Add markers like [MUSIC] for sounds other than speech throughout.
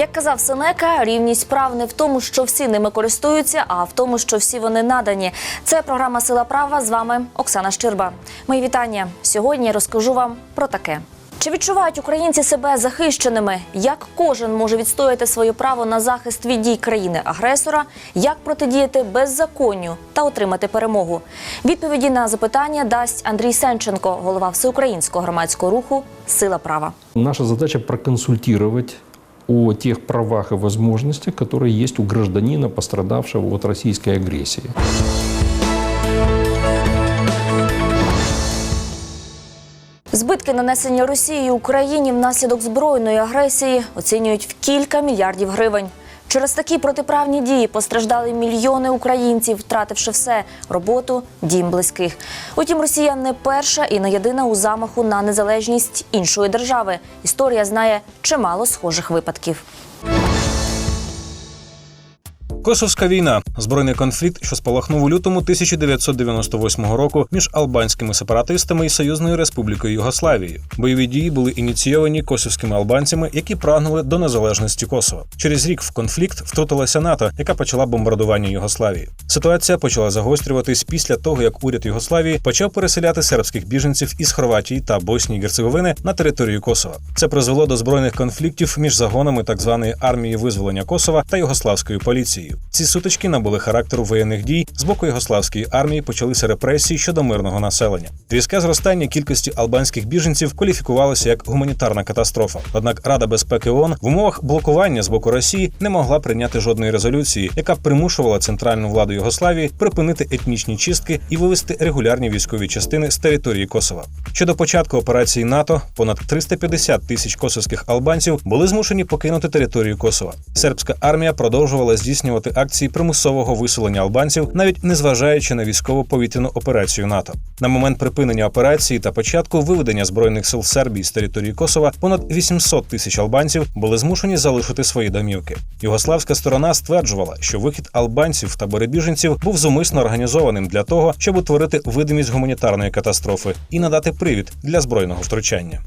Як казав Сенека, рівність прав не в тому, що всі ними користуються, а в тому, що всі вони надані. Це програма Сила права. З вами Оксана Щирба. Мої вітання. Сьогодні я розкажу вам про таке. Чи відчувають українці себе захищеними? Як кожен може відстояти своє право на захист від дій країни-агресора? Як протидіяти беззаконню та отримати перемогу? Відповіді на запитання дасть Андрій Сенченко, голова всеукраїнського громадського руху Сила права. Наша задача проконсультировать о тех правах и возможностях, которые есть у гражданина, пострадавшего от российской агрессии. Збитки, нанесені Росією Україні внаслідок збройної агресії, оцінюють в кілька мільярдів гривень. Через такі протиправні дії постраждали мільйони українців, втративши все роботу, дім близьких. Утім, Росія не перша і не єдина у замаху на незалежність іншої держави. Історія знає чимало схожих випадків. Косовська війна збройний конфлікт, що спалахнув у лютому 1998 року між албанськими сепаратистами і Союзною Республікою Югославією. Бойові дії були ініційовані косовськими албанцями, які прагнули до незалежності Косова. Через рік в конфлікт втрутилася НАТО, яка почала бомбардування Югославії. Ситуація почала загострюватись після того, як уряд Югославії почав переселяти сербських біженців із Хорватії та Боснії Герцеговини на територію Косова. Це призвело до збройних конфліктів між загонами так званої армії визволення Косова та югославською поліцією. Ці сутички набули характеру воєнних дій. З боку югославської армії почалися репресії щодо мирного населення. Різке зростання кількості албанських біженців кваліфікувалося як гуманітарна катастрофа. Однак Рада безпеки ООН в умовах блокування з боку Росії не могла прийняти жодної резолюції, яка примушувала центральну владу Югославії припинити етнічні чистки і вивести регулярні військові частини з території Косова. Щодо початку операції НАТО, понад 350 тисяч косовських албанців були змушені покинути територію Косова. Сербська армія продовжувала здійснювати акції примусового виселення албанців, навіть незважаючи на військово повітряну операцію НАТО. На момент припинення операції та початку виведення збройних сил Сербії з території Косова понад 800 тисяч албанців були змушені залишити свої домівки. Югославська сторона стверджувала, що вихід албанців в табори біженців був зумисно організованим для того, щоб утворити видимість гуманітарної катастрофи і надати привід для збройного втручання.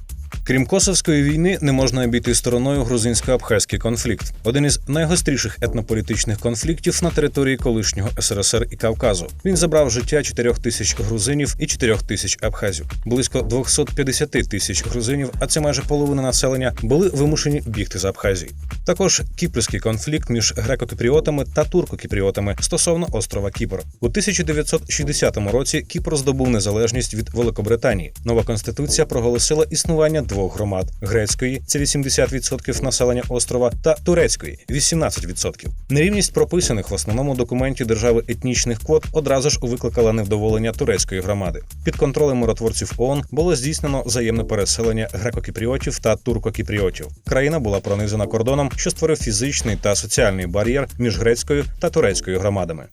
Крім косовської війни, не можна обійти стороною грузинсько-абхазький конфлікт, один із найгостріших етнополітичних конфліктів на території колишнього СРСР і Кавказу. Він забрав життя 4 тисяч грузинів і 4 тисяч абхазів. Близько 250 тисяч грузинів, а це майже половина населення, були вимушені бігти з Абхазії. Також кіпрський конфлікт між греко-кіпріотами та турко-кіпріотами стосовно острова Кіпр. У 1960 році Кіпр здобув незалежність від Великобританії. Нова конституція проголосила існування двох громад: грецької це 80% населення острова, та турецької 18%. Нерівність прописаних в основному документі держави етнічних квот одразу ж викликала невдоволення турецької громади. Під контролем миротворців ООН було здійснено взаємне переселення греко-кіпріотів та турко-кіпріотів. Країна була пронизана кордоном, що створив фізичний та соціальний бар'єр між грецькою та турецькою громадами.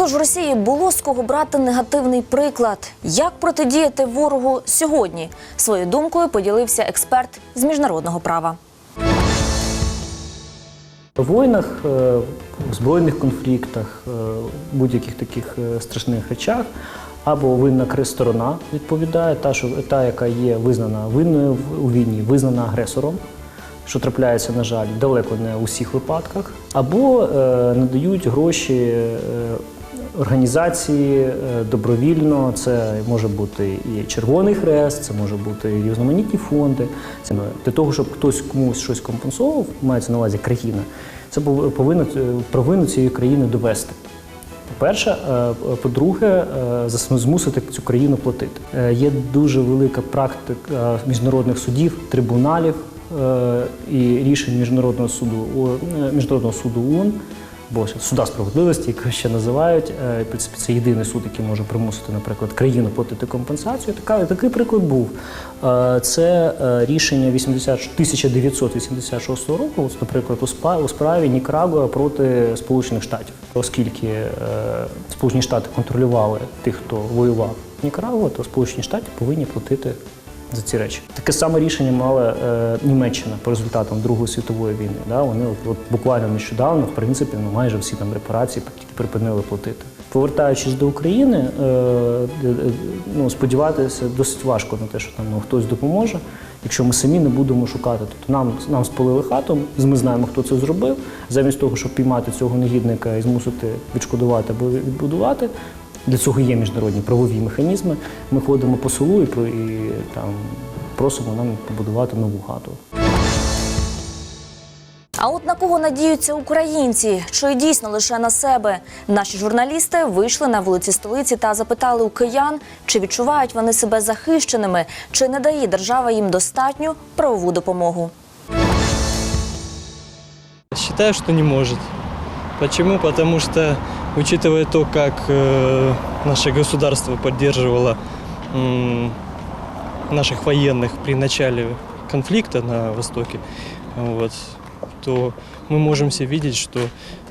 Тож в Росії було з кого брати негативний приклад. Як протидіяти ворогу сьогодні? Своєю думкою поділився експерт з міжнародного права. В війнах, е, в збройних конфліктах, е, будь-яких таких е, страшних речах, або винна кри- сторона відповідає, та, що, та, яка є визнана винною у війні, визнана агресором, що трапляється, на жаль, далеко не у всіх випадках, або е, надають гроші е, організації е, добровільно. Це може бути і Червоний Хрест, це може бути і різноманітні фонди. Це для того, щоб хтось комусь щось компенсував, мається на увазі країна, це пов- повинно е, провину цієї країни довести. По-перше, Е, по-друге, е, змусити цю країну платити. Е, Є дуже велика практика міжнародних судів, трибуналів е, і рішень міжнародного суду е, міжнародного суду ООН, або суда справедливості, як ще називають. Е, В принципі, це єдиний суд, який може примусити, наприклад, країну платити компенсацію. Така, такий приклад був. Е, Це е, рішення 80 1986 року, ось, наприклад, у справі Нікарагуа проти Сполучених Штатів, оскільки Сполучені Штати контролювали тих, хто воював в Нікарагуа, то Сполучені Штати повинні платити за ці речі. Таке саме рішення мала е, Німеччина по результатам Другої світової війни. Да? Вони от, от буквально нещодавно, в принципі, ну майже всі там репарації припинили платити. Повертаючись до України, е, е, ну, сподіватися досить важко на те, що там ну, хтось допоможе, якщо ми самі не будемо шукати. Тобто нам, нам спалили хату, ми знаємо, хто це зробив. Замість того, щоб піймати цього негідника і змусити відшкодувати або відбудувати, для цього є міжнародні правові механізми. Ми ходимо по селу і, і там просимо нам побудувати нову хату. А от на кого надіються українці? Чи дійсно лише на себе? Наші журналісти вийшли на вулиці столиці та запитали у киян, чи відчувають вони себе захищеними, чи не дає держава їм достатню правову допомогу. Считаю, что не может. Почему? Потому что, учитывая то, как э, наше государство поддерживало м, наших военных при начале конфликта на Востоке, вот, то мы можем себе видеть, что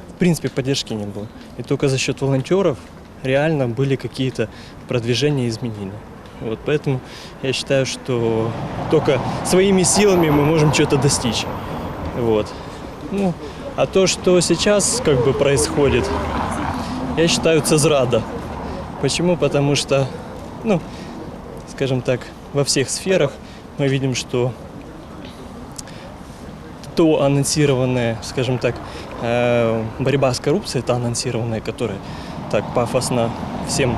в принципе поддержки не было. И только за счет волонтеров реально были какие-то продвижения и изменения. Вот, поэтому я считаю, что только своими силами мы можем что-то достичь. Вот. Ну, а то, что сейчас как бы происходит, я считаю, це зрада. Почему? Потому что, ну, скажем так, во всех сферах мы видим, что то анонсированное, скажем так, э, борьба с коррупцией, та анонсированная, которая так пафосно всем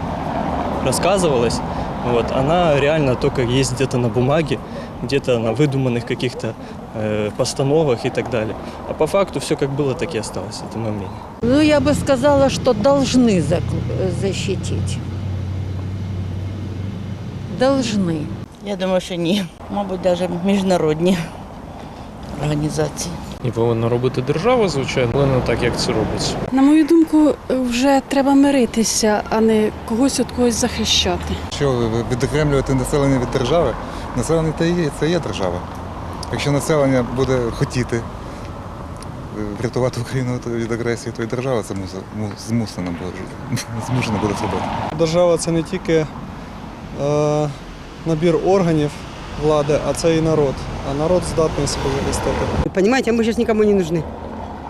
рассказывалась, вот, она реально только есть где-то на бумаге, где-то на выдуманных каких-то постановах и так далее. А по факту все как было, так и осталось. Это мое мнение. Ну, я бы сказала, что должны зак- защитить. Должны. Я думаю, що ні. Мабуть, навіть міжнародні організації. І повинна робити держава, звичайно, але не так, як це робиться. На мою думку, вже треба миритися, а не когось від когось захищати. Що відокремлювати населення від держави? Населення це є, це є держава. Якщо населення буде хотіти е, врятувати Україну від агресії, то і держава це мусить- му- змусена буде [LAUGHS] змушена буде зробити. Держава це не тільки е, набір органів влади, а це і народ. А народ здатний себе захистити. Понимаете, мы сейчас никому не нужны.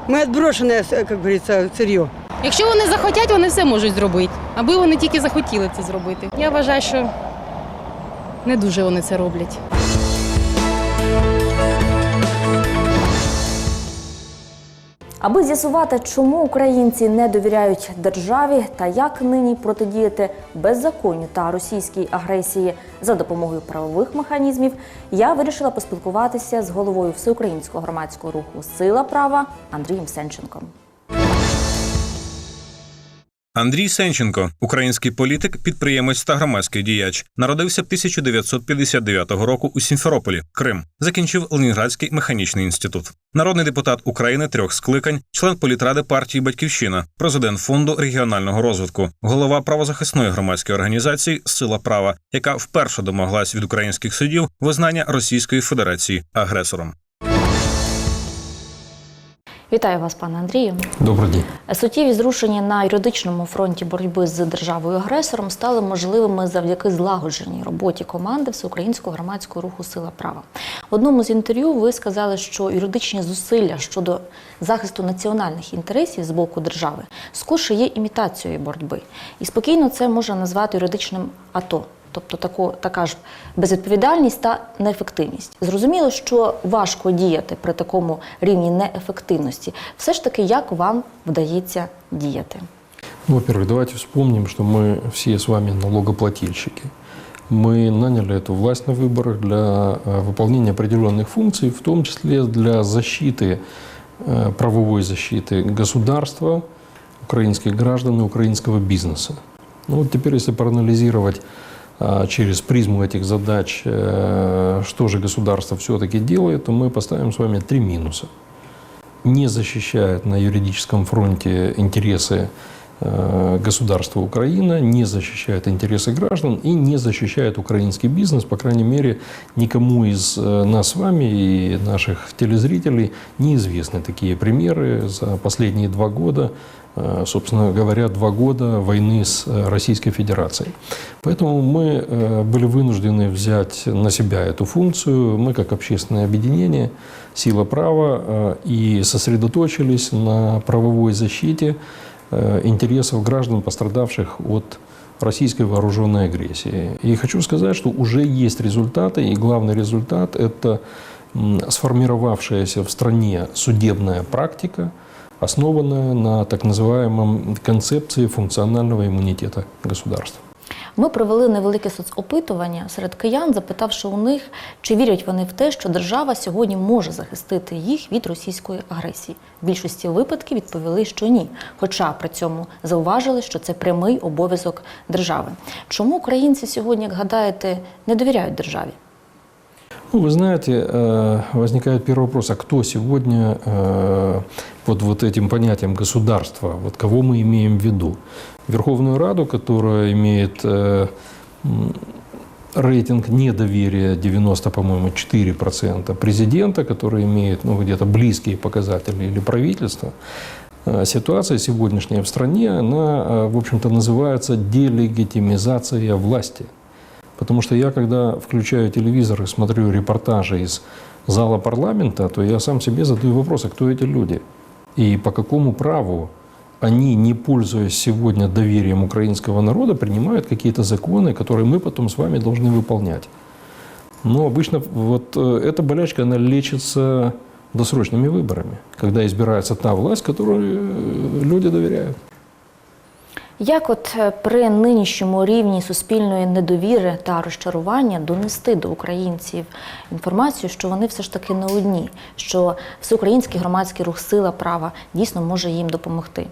Мы отброшенное, как говорится, сырье. Якщо вони захотять, вони все можуть зробити, аби вони тільки захотіли це зробити. Я вважаю, що не дуже вони це роблять. Аби з'ясувати, чому українці не довіряють державі та як нині протидіяти беззаконню та російській агресії за допомогою правових механізмів, я вирішила поспілкуватися з головою всеукраїнського громадського руху Сила права Андрієм Сенченком. Андрій Сенченко, український політик, підприємець та громадський діяч, народився 1959 року у Сімферополі, Крим. Закінчив Ленінградський механічний інститут. Народний депутат України трьох скликань, член політради партії Батьківщина, президент фонду регіонального розвитку, голова правозахисної громадської організації Сила права, яка вперше домоглась від українських судів визнання Російської Федерації агресором. Вітаю вас, пане Андрію. Добрый день. Суттєві зрушення на юридичному фронті боротьби з державою-агресором стали можливими завдяки злагодженій роботі команди Всеукраїнського громадського руху Сила права. В одному з інтерв'ю ви сказали, що юридичні зусилля щодо захисту національних інтересів з боку держави скорше є імітацією боротьби, і спокійно це можна назвати юридичним АТО Тобто тако, така ж безвідповідальність та неефективність. Зрозуміло, що важко діяти при такому рівні неефективності. Все ж таки, як вам вдається діяти? Ну, Во-первых, давайте вспомним, что мы все с вами налогоплательщики. Мы наняли эту власть на выборах для э, выполнения определенных функций, в том числе для защиты, э, правовой защиты государства, украинских граждан и украинского бизнеса. Ну вот теперь, если проанализировать а, через призму этих задач, э, что же государство все-таки делает, то мы поставим с вами три минуса. Не защищает на юридическом фронте интересы э, государства Украина, не защищает интересы граждан и не защищает украинский бизнес. По крайней мере, никому из э, нас с вами и наших телезрителей неизвестны такие примеры за последние два года. Э, Собственно говоря, два года войны с э, Российской Федерацией. Поэтому мы э, были вынуждены взять на себя эту функцию. Мы, как общественное объединение «Сила права», и сосредоточились на правовой защите интересов граждан, пострадавших от российской вооруженной агрессии. И хочу сказать, что уже есть результаты, и главный результат – это сформировавшаяся в стране судебная практика, основанная на так называемом концепции функционального иммунитета государства. Ми провели невелике соцопитування серед киян, запитавши у них, чи вірять вони в те, що держава сьогодні може захистити їх від російської агресії. В більшості випадків відповіли, що ні. Хоча при цьому зауважили, що це прямий обов'язок держави. Чому українці сьогодні, як гадаєте, не довіряють державі? Ну, вы знаете, э, возникает первый вопрос, а кто сегодня э, под вот этим понятием государства, вот кого мы имеем в виду? Верховную Раду, которая имеет э, рейтинг недоверия 90, по-моему, 4%, президента, который имеет ну, где-то близкие показатели, или правительство, Ситуация сегодняшняя в стране, она, в общем-то, называется делегитимизация власти. Потому что я, когда включаю телевизор и смотрю репортажи из зала парламента, то я сам себе задаю вопрос, а кто эти люди? И по какому праву они, не пользуясь сегодня доверием украинского народа, принимают какие-то законы, которые мы потом с вами должны выполнять. Но обычно вот э, эта болячка, она лечится досрочными выборами, когда избирается та власть, которой э, люди доверяют. Як от е, при нинішньому рівні суспільної недовіри та розчарування донести до українців інформацію, що вони все ж таки не одні, що всеукраїнський громадський рух сила права дійсно може їм допомогти?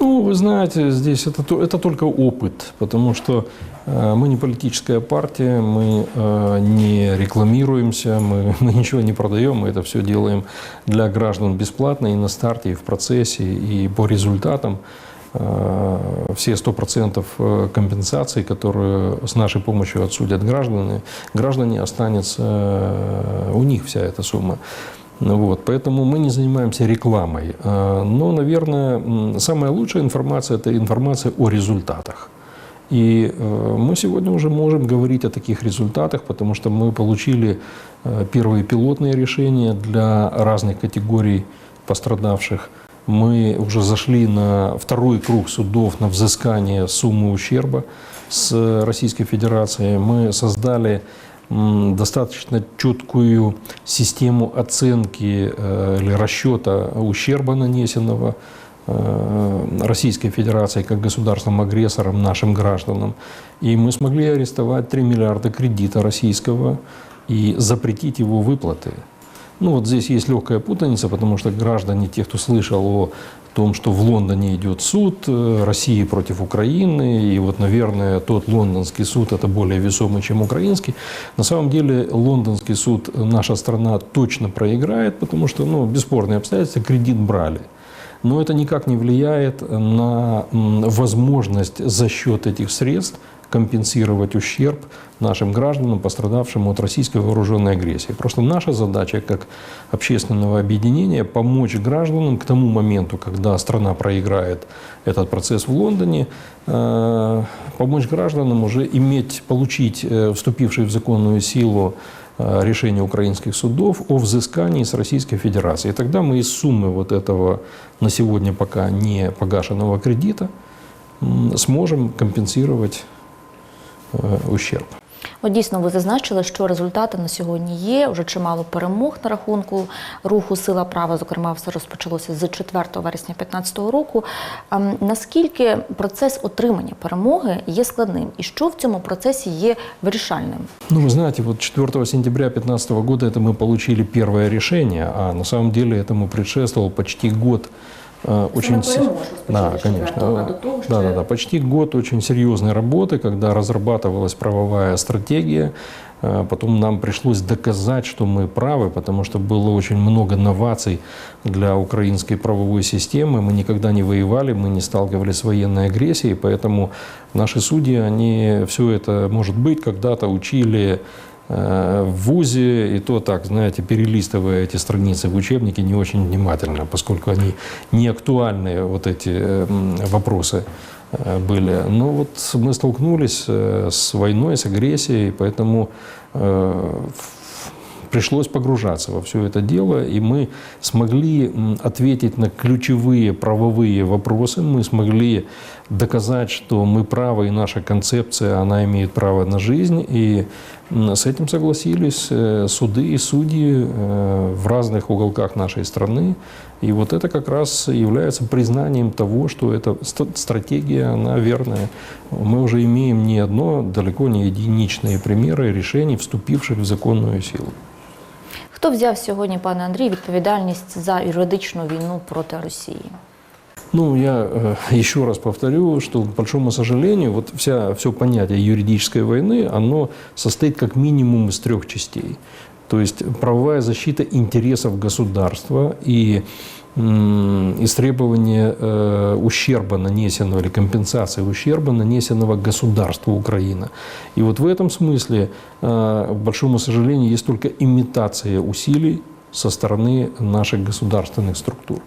Ну, вы знаете, здесь это, то- это только опыт, потому что э, мы не политическая партия, мы э, не рекламируемся, мы, мы ничего не продаем, мы это все делаем для граждан бесплатно и на старте, и в процессе, и по результатам. Э, Все 100% э, компенсаций, которые с нашей помощью отсудят граждане, граждане останется э, у них вся эта сумма. Ну Вот, поэтому мы не занимаемся рекламой. Но, наверное, самая лучшая информация – это информация о результатах. И мы сегодня уже можем говорить о таких результатах, потому что мы получили первые пилотные решения для разных категорий пострадавших. Мы уже зашли на второй круг судов на взыскание суммы ущерба с Российской Федерацией. Мы создали достаточно четкую систему оценки э, или расчета ущерба, нанесенного э, Российской Федерацией как государством агрессором нашим гражданам. И мы смогли арестовать 3 миллиарда кредита российского и запретить его выплаты. Ну вот здесь есть легкая путаница, потому что граждане, те, кто слышал о том, что в Лондоне идет суд э, России против Украины, и вот, наверное, тот лондонский суд это более весомый, чем украинский. На самом деле лондонский суд наша страна точно проиграет, потому что, ну, бесспорные обстоятельства, кредит брали. Но это никак не влияет на возможность за счет этих средств компенсировать ущерб нашим гражданам, пострадавшим от российской вооруженной агрессии. Просто наша задача как общественного объединения помочь гражданам к тому моменту, когда страна проиграет этот процесс в Лондоне, э, помочь гражданам уже иметь, получить э, вступивший в законную силу э, решение украинских судов о взыскании с Российской Федерации. И тогда мы из суммы вот этого на сегодня пока не погашенного кредита сможем компенсировать ущерб. От дійсно ви зазначили, що результати на сьогодні є. Вже чимало перемог на рахунку руху Сила права. Зокрема, все розпочалося з 4 вересня 2015 року. Ем, Наскільки процес отримання перемоги є складним, і що в цьому процесі є вирішальним? Ну, вы знаете, вот 4 сентября 2015 года это мы получили первое решение, а на самом деле этому предшествовал почти год э, очень се- да, конечно. Да, да, да. Почти год очень серьезной работы, когда разрабатывалась правовая стратегия. Э, Потом нам пришлось доказать, что мы правы, потому что было очень много новаций для украинской правовой системы. Мы никогда не воевали, мы не сталкивались с военной агрессией, поэтому наши судьи, они все это, может быть, когда-то учили э, в ВУЗе, и то так, знаете, перелистывая эти страницы в учебнике не очень внимательно, поскольку они не актуальные, вот эти э, вопросы э, были. Но вот мы столкнулись э, с войной, с агрессией, поэтому э, пришлось погружаться во все это дело, и мы смогли ответить на ключевые правовые вопросы, мы смогли доказать, что мы правы, и наша концепция, она имеет право на жизнь, и с этим согласились э, суды и судьи э, в разных уголках нашей страны. И вот это как раз является признанием того, что эта ст- стратегия, она верная. Мы уже имеем не одно, далеко не единичные примеры решений, вступивших в законную силу. Хто взяв сьогодні, пане Андрій, відповідальність за юридичну війну проти Росії? Ну, я э, еще раз повторю, что, к большому сожалению, вот вся, все понятие юридической войны, оно состоит как минимум из трех частей. То есть правовая защита интересов государства и истребование э, ущерба нанесенного или компенсации ущерба, нанесенного государству Украина. И вот в этом смысле, э, к большому сожалению, есть только имитация усилий со стороны наших государственных структур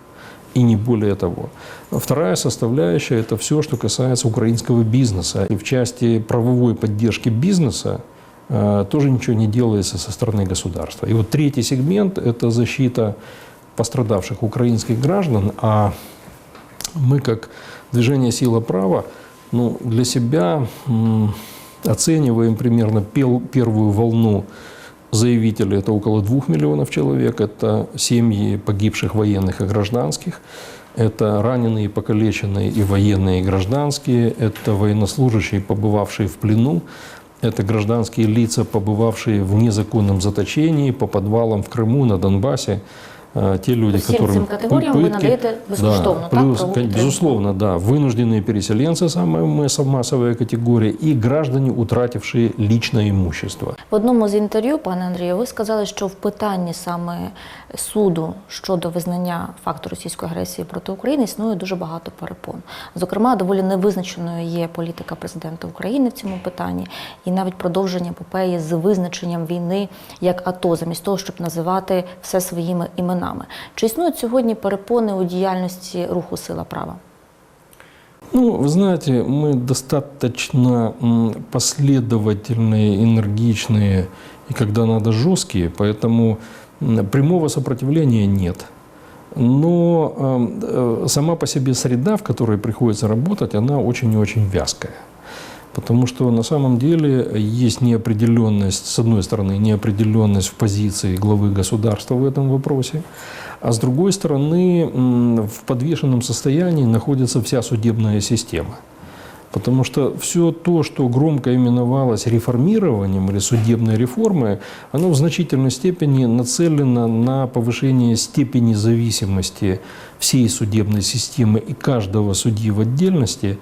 и не более того. Вторая составляющая – это все, что касается украинского бизнеса. И в части правовой поддержки бизнеса э, тоже ничего не делается со стороны государства. И вот третий сегмент – это защита пострадавших украинских граждан, а мы как движение «Сила права» ну, для себя оцениваем примерно пел- первую волну заявителей, это около двух миллионов человек, это семьи погибших военных и гражданских, это раненые, покалеченные и военные, и гражданские, это военнослужащие, побывавшие в плену, это гражданские лица, побывавшие в незаконном заточении по подвалам в Крыму, на Донбассе, те люди, Всім которым цим категоріям ви пытки- надаєте безкоштовно, да, так, плюс, правову кон- підтримку? безусловно, да, вынужденные переселенцы, самая масс- массовая категория, и граждане, утратившие личное имущество. В одному з інтерв'ю, пане Андрію, ви сказали, що в питанні саме суду щодо визнання факту російської агресії проти України існує дуже багато перепон. Зокрема, доволі невизначеною є політика президента України в цьому питанні, і навіть продовження епопеї з визначенням війни як АТО, замість того, щоб називати все своїми іменами. Чи існують сьогодні перепони у діяльності руху Сила права? Ну, вы знаете, мы достаточно м, последовательные, энергичные и когда надо жесткие, поэтому м, прямого сопротивления нет. Но эм, э, сама по себе среда, в которой приходится работать, она очень и очень вязкая. Потому что на самом деле есть неопределенность, с одной стороны, неопределенность в позиции главы государства в этом вопросе, а с другой стороны, в подвешенном состоянии находится вся судебная система. Потому что все то, что громко именовалось реформированием или судебной реформой, оно в значительной степени нацелено на повышение степени зависимости всей судебной системы и каждого судьи в отдельности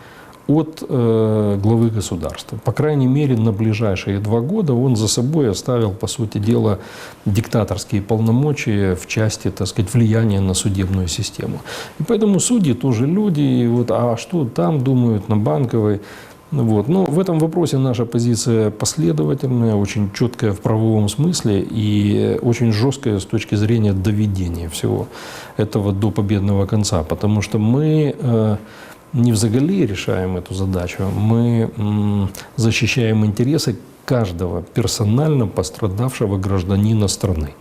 от э, главы государства. По крайней мере, на ближайшие два года он за собой оставил, по сути дела, диктаторские полномочия в части, так сказать, влияния на судебную систему. И поэтому судьи тоже люди, и вот, а что там думают на банковой, вот. Но в этом вопросе наша позиция последовательная, очень четкая в правовом смысле и очень жесткая с точки зрения доведения всего этого до победного конца. Потому что мы э, не в заголе решаем эту задачу, мы защищаем интересы каждого персонально пострадавшего гражданина страны.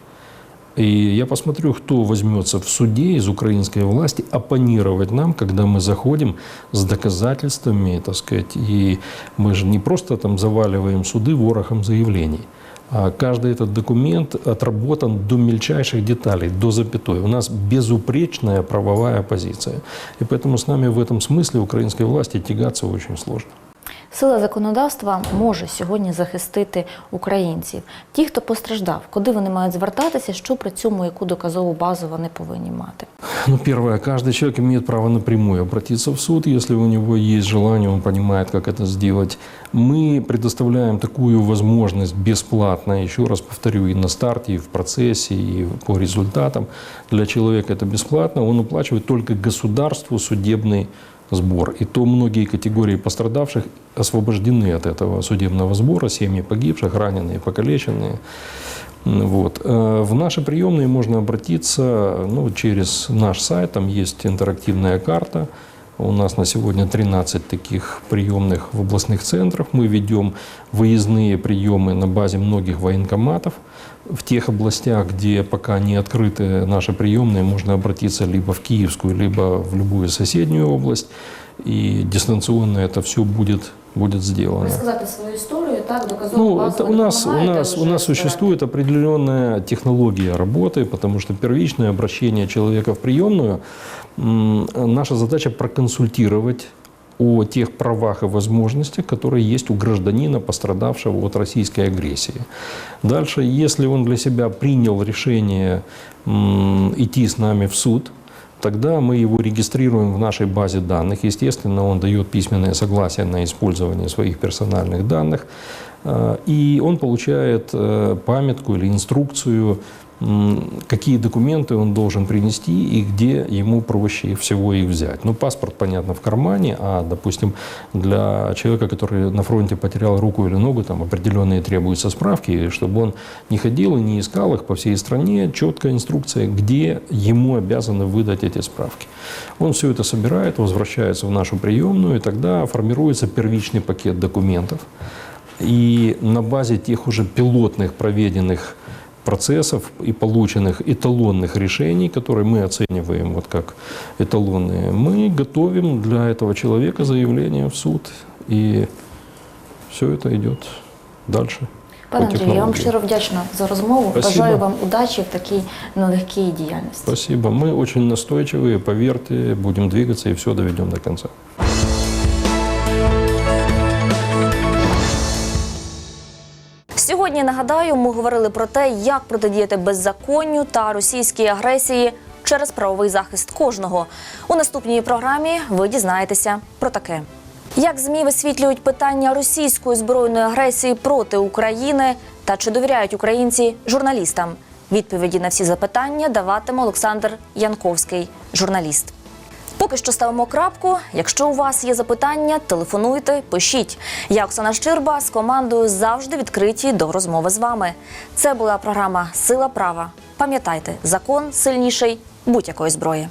И я посмотрю, кто возьмется в суде из украинской власти оппонировать нам, когда мы заходим с доказательствами, так сказать. И мы же не просто там заваливаем суды ворохом заявлений. А каждый этот документ отработан до мельчайших деталей, до запятой. У нас безупречная правовая позиция. И поэтому с нами в этом смысле украинской власти тягаться очень сложно. Сила законодавства може сьогодні захистити українців. Ті, хто постраждав, куди вони мають звертатися, що при цьому яку доказову базу вони повинні мати. Ну, первое, каждый человек имеет право напрямую обратиться в суд, если у него есть желание, он понимает, как это сделать. Мы предоставляем такую возможность бесплатно, еще раз повторю, и на старте, и в процессе, и по результатам. Для человека это бесплатно, он уплачивает только государству судебный сбор. И то многие категории пострадавших освобождены от этого судебного сбора, семьи погибших, раненые, покалеченные. Вот. Э, В наши приемные можно обратиться ну, через наш сайт, там есть интерактивная карта, У нас на сегодня 13 таких приемных в областных центрах. Мы ведем выездные приемы на базе многих военкоматов. В тех областях, где пока не открыты наши приемные, можно обратиться либо в Киевскую, либо в любую соседнюю область. И дистанционно это все будет, будет сделано. Розказати свою історію, так доказово Ну, это у нас, у нас, у нас существует определенная технология работы, потому что первичное обращение человека в приемную, м, наша задача проконсультировать о тех правах и возможностях, которые есть у гражданина, пострадавшего от российской агрессии. Дальше, если он для себя принял решение идти с нами в суд, тогда мы его регистрируем в нашей базе данных. Естественно, он дает письменное согласие на использование своих персональных данных. Э, И он получает э, памятку или инструкцию, какие документы он должен принести и где ему проще всего их взять. Ну, паспорт, понятно, в кармане, а, допустим, для человека, который на фронте потерял руку или ногу, там определенные требуются справки, чтобы он не ходил и не искал их по всей стране, четкая инструкция, где ему обязаны выдать эти справки. Он все это собирает, возвращается в нашу приемную, и тогда формируется первичный пакет документов. И на базе тех уже пилотных проведенных процессов и полученных эталонных решений, которые мы оцениваем вот как эталонные, мы готовим для этого человека заявление в суд. И все это идет дальше. Пане по Андрію, я вам технологии. щиро вдячна за розмову. Спасибо. Бажаю вам удачі в такій нелегкій діяльності. Спасибо. Мы очень настойчивые, поверьте, будем двигаться и все доведем до конца. Сьогодні нагадаю, ми говорили про те, як протидіяти беззаконню та російській агресії через правовий захист кожного. У наступній програмі ви дізнаєтеся про таке. Як ЗМІ висвітлюють питання російської збройної агресії проти України та чи довіряють українці журналістам? Відповіді на всі запитання даватиме Олександр Янковський, журналіст. Поки що ставимо крапку. Якщо у вас є запитання, телефонуйте, пишіть. Я Оксана Щирба з командою завжди відкриті до розмови з вами. Це була програма Сила права. Пам'ятайте, закон сильніший будь-якої зброї.